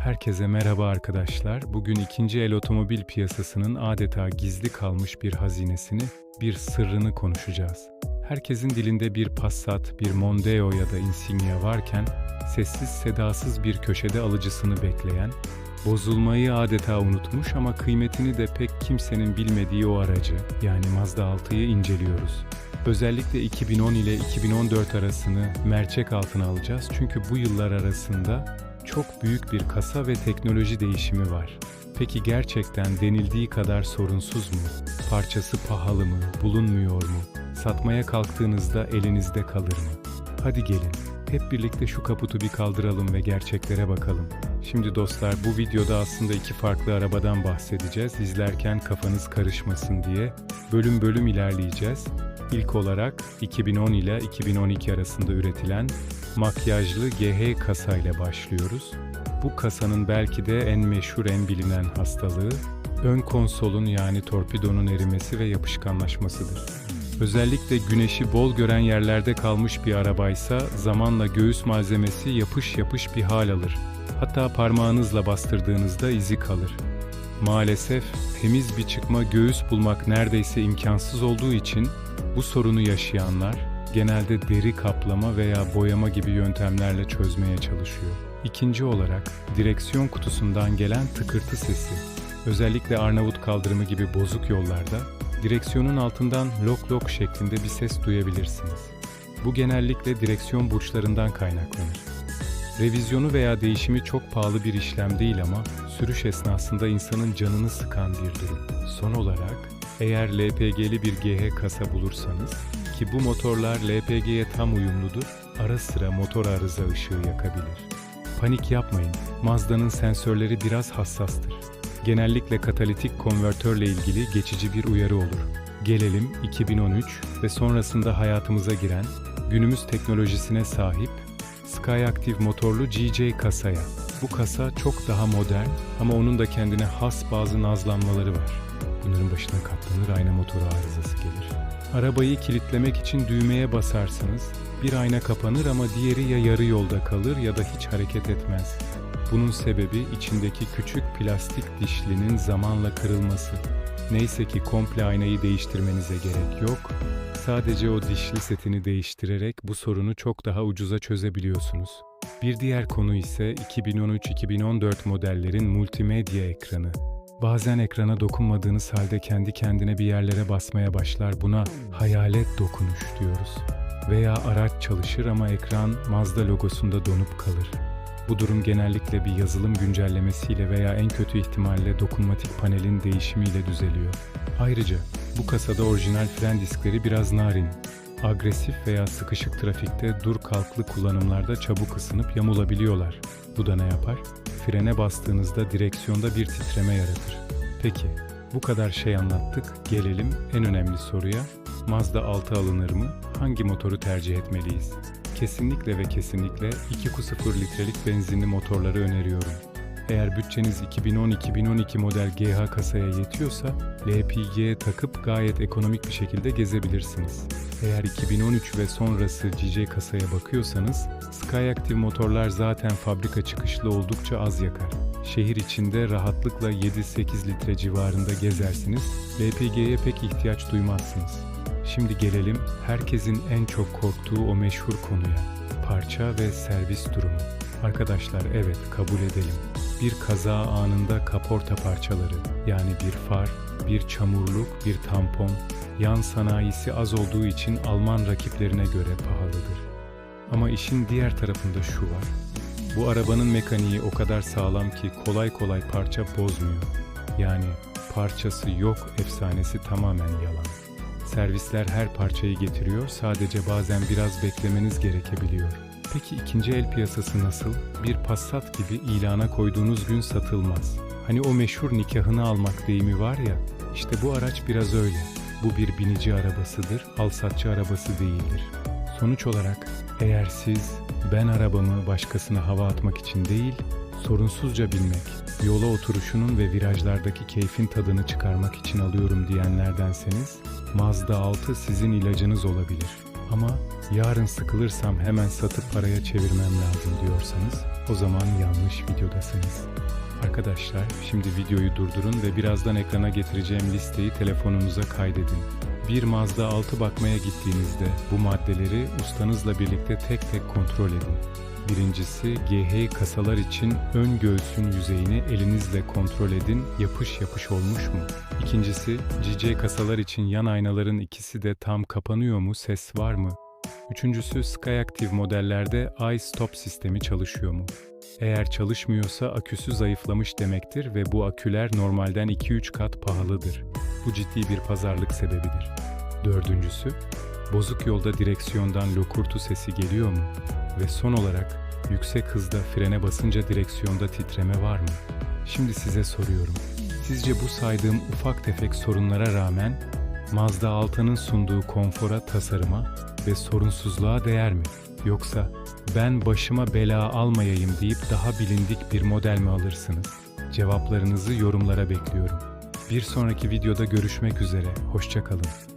Herkese merhaba arkadaşlar. Bugün ikinci el otomobil piyasasının adeta gizli kalmış bir hazinesini, bir sırrını konuşacağız. Herkesin dilinde bir Passat, bir Mondeo ya da Insignia varken, sessiz sedasız bir köşede alıcısını bekleyen, bozulmayı adeta unutmuş ama kıymetini de pek kimsenin bilmediği o aracı, yani Mazda 6'yı inceliyoruz. Özellikle 2010 ile 2014 arasını mercek altına alacağız çünkü bu yıllar arasında çok büyük bir kasa ve teknoloji değişimi var. Peki gerçekten denildiği kadar sorunsuz mu? Parçası pahalı mı? Bulunmuyor mu? Satmaya kalktığınızda elinizde kalır mı? Hadi gelin, hep birlikte şu kaputu bir kaldıralım ve gerçeklere bakalım. Şimdi dostlar bu videoda aslında iki farklı arabadan bahsedeceğiz. İzlerken kafanız karışmasın diye bölüm bölüm ilerleyeceğiz. İlk olarak 2010 ile 2012 arasında üretilen makyajlı GH kasayla başlıyoruz. Bu kasanın belki de en meşhur, en bilinen hastalığı ön konsolun yani torpidonun erimesi ve yapışkanlaşmasıdır. Özellikle güneşi bol gören yerlerde kalmış bir arabaysa zamanla göğüs malzemesi yapış yapış bir hal alır. Hatta parmağınızla bastırdığınızda izi kalır. Maalesef temiz bir çıkma göğüs bulmak neredeyse imkansız olduğu için bu sorunu yaşayanlar genelde deri kaplama veya boyama gibi yöntemlerle çözmeye çalışıyor. İkinci olarak direksiyon kutusundan gelen tıkırtı sesi. Özellikle Arnavut kaldırımı gibi bozuk yollarda direksiyonun altından lok lok şeklinde bir ses duyabilirsiniz. Bu genellikle direksiyon burçlarından kaynaklanır. Revizyonu veya değişimi çok pahalı bir işlem değil ama sürüş esnasında insanın canını sıkan bir durum. Son olarak eğer LPG'li bir GH kasa bulursanız ki bu motorlar LPG'ye tam uyumludur, ara sıra motor arıza ışığı yakabilir. Panik yapmayın, Mazda'nın sensörleri biraz hassastır. Genellikle katalitik konvertörle ilgili geçici bir uyarı olur. Gelelim 2013 ve sonrasında hayatımıza giren, günümüz teknolojisine sahip Skyactiv motorlu GJ kasaya. Bu kasa çok daha modern ama onun da kendine has bazı nazlanmaları var. Bunların başına katlanır ayna motoru arızası gelir. Arabayı kilitlemek için düğmeye basarsınız. Bir ayna kapanır ama diğeri ya yarı yolda kalır ya da hiç hareket etmez. Bunun sebebi içindeki küçük plastik dişlinin zamanla kırılması. Neyse ki komple aynayı değiştirmenize gerek yok. Sadece o dişli setini değiştirerek bu sorunu çok daha ucuza çözebiliyorsunuz. Bir diğer konu ise 2013-2014 modellerin multimedya ekranı. Bazen ekrana dokunmadığınız halde kendi kendine bir yerlere basmaya başlar. Buna hayalet dokunuş diyoruz. Veya araç çalışır ama ekran Mazda logosunda donup kalır. Bu durum genellikle bir yazılım güncellemesiyle veya en kötü ihtimalle dokunmatik panelin değişimiyle düzeliyor. Ayrıca bu kasada orijinal fren diskleri biraz narin. Agresif veya sıkışık trafikte dur kalklı kullanımlarda çabuk ısınıp yamulabiliyorlar. Bu da ne yapar? Frene bastığınızda direksiyonda bir titreme yaratır. Peki, bu kadar şey anlattık. Gelelim en önemli soruya. Mazda 6 alınır mı? Hangi motoru tercih etmeliyiz? Kesinlikle ve kesinlikle 2.0 litrelik benzinli motorları öneriyorum. Eğer bütçeniz 2010-2012 model GH kasaya yetiyorsa LPG'ye takıp gayet ekonomik bir şekilde gezebilirsiniz. Eğer 2013 ve sonrası GJ kasaya bakıyorsanız Skyactiv motorlar zaten fabrika çıkışlı oldukça az yakar. Şehir içinde rahatlıkla 7-8 litre civarında gezersiniz, LPG'ye pek ihtiyaç duymazsınız. Şimdi gelelim herkesin en çok korktuğu o meşhur konuya. Parça ve servis durumu. Arkadaşlar evet kabul edelim. Bir kaza anında kaporta parçaları yani bir far, bir çamurluk, bir tampon, yan sanayisi az olduğu için Alman rakiplerine göre pahalıdır. Ama işin diğer tarafında şu var. Bu arabanın mekaniği o kadar sağlam ki kolay kolay parça bozmuyor. Yani parçası yok efsanesi tamamen yalan. Servisler her parçayı getiriyor, sadece bazen biraz beklemeniz gerekebiliyor. Peki ikinci el piyasası nasıl? Bir Passat gibi ilana koyduğunuz gün satılmaz. Hani o meşhur nikahını almak deyimi var ya, işte bu araç biraz öyle. Bu bir binici arabasıdır, alsatçı arabası değildir. Sonuç olarak eğer siz ben arabamı başkasına hava atmak için değil, sorunsuzca binmek, yola oturuşunun ve virajlardaki keyfin tadını çıkarmak için alıyorum diyenlerdenseniz, Mazda 6 sizin ilacınız olabilir. Ama yarın sıkılırsam hemen satıp paraya çevirmem lazım diyorsanız o zaman yanlış videodasınız. Arkadaşlar şimdi videoyu durdurun ve birazdan ekrana getireceğim listeyi telefonunuza kaydedin. Bir Mazda 6 bakmaya gittiğinizde bu maddeleri ustanızla birlikte tek tek kontrol edin. Birincisi GH kasalar için ön göğsün yüzeyini elinizle kontrol edin yapış yapış olmuş mu? İkincisi CC kasalar için yan aynaların ikisi de tam kapanıyor mu ses var mı? Üçüncüsü Skyactiv modellerde Eye Stop sistemi çalışıyor mu? Eğer çalışmıyorsa aküsü zayıflamış demektir ve bu aküler normalden 2-3 kat pahalıdır. Bu ciddi bir pazarlık sebebidir. Dördüncüsü, bozuk yolda direksiyondan lokurtu sesi geliyor mu? Ve son olarak, yüksek hızda frene basınca direksiyonda titreme var mı? Şimdi size soruyorum. Sizce bu saydığım ufak tefek sorunlara rağmen Mazda 6'nın sunduğu konfora, tasarıma ve sorunsuzluğa değer mi? Yoksa ben başıma bela almayayım deyip daha bilindik bir model mi alırsınız? Cevaplarınızı yorumlara bekliyorum. Bir sonraki videoda görüşmek üzere. Hoşçakalın.